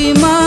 কি মায়া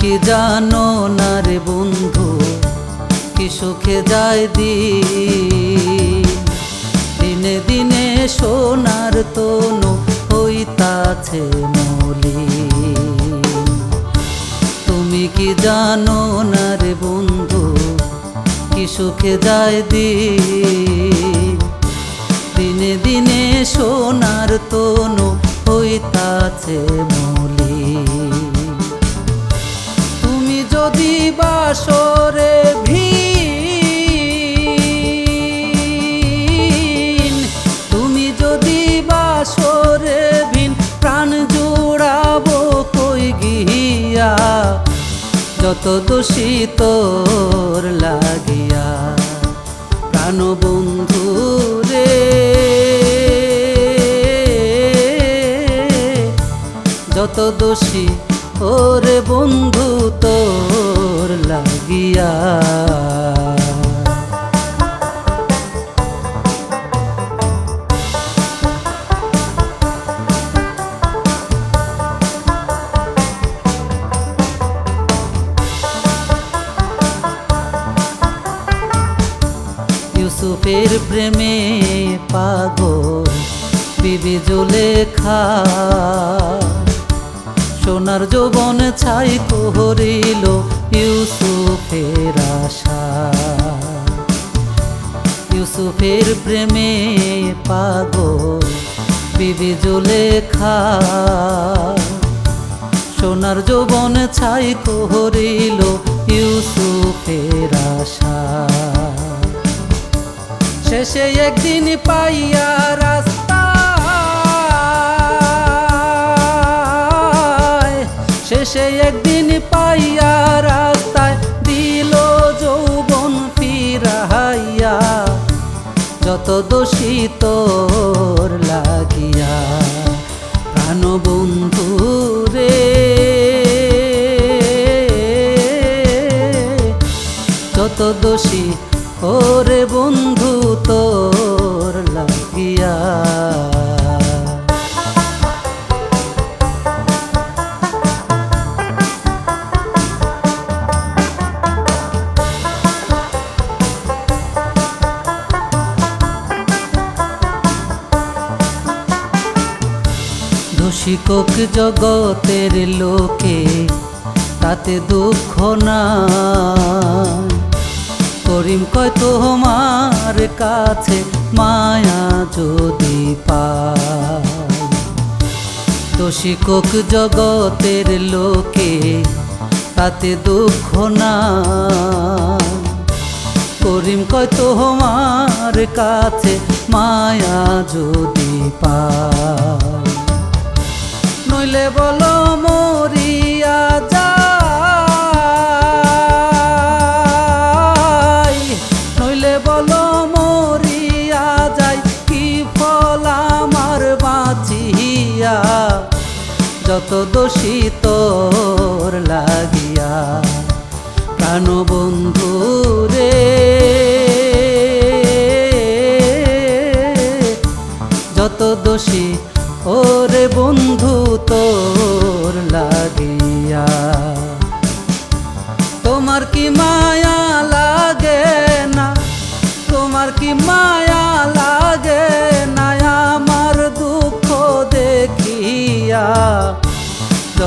কি জানো না রে বন্ধু? কি সুখে যায় দিন? দিনে দিনে সোনার তনু হইতাছে মলি তুমি কি জানো না রে বন্ধু? কি সুখে যায় দিন? দিনে দিনে সোনার তনু হইতাছে মলি যদি বাসরে ভিন, তুমি যদি বাসরে ভিন, প্রাণ জোড়াবো কই গিয়া? যত দোষী তোর লাগিয়া, প্রাণ বন্ধু রে। যত দোষী ওরে বন্ধু তোর লাগিয়া ইউসুফের প্রেমে পাগল বিবি জুলেখা সোনার যৌবন ছাই করিল ইউসুফের আশা। ইউসুফের প্রেমে পাগল বিবি জুলেখা। সোনার যৌবন ছাই করিল ইউসুফের আশা। শেষে একদিন পাইয়া রাস্তা শেষে একদিন পাইয়া রাস্তায় দিল যৌবন ফিরাইয়া। যত দোষী তোর লাগিয়া প্রাণ বন্ধু রে। যত দোষী ওরে বন্ধু তোর দোষিকক জগতের লোকে তাতে দুঃখ না করিম কয় তোমার কাছে মায়া যদি দোষিকক জগতের লোকে তাতে দুঃখ না করিম কয় তোমার কাছে মায়া যদি পায় নইলে বলো মরিয়া যাই। নইলে বলো মরিয়া যাই, কি ফল আমার বাঁচিয়া। যত দোষী তোর লাগিয়া, প্রাণ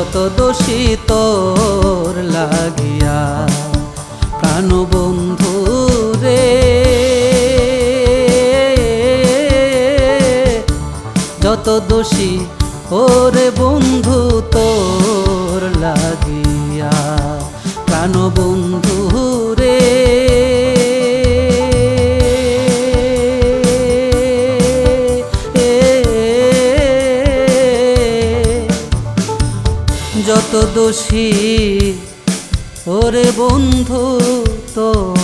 যত দোষী তোর লাগিয়া প্রাণ বন্ধু রে। যত দোষী ওরে বন্ধু তোর লাগিয়া প্রাণ বন্ধু রে। দোষী ওরে বন্ধু লাগিয়া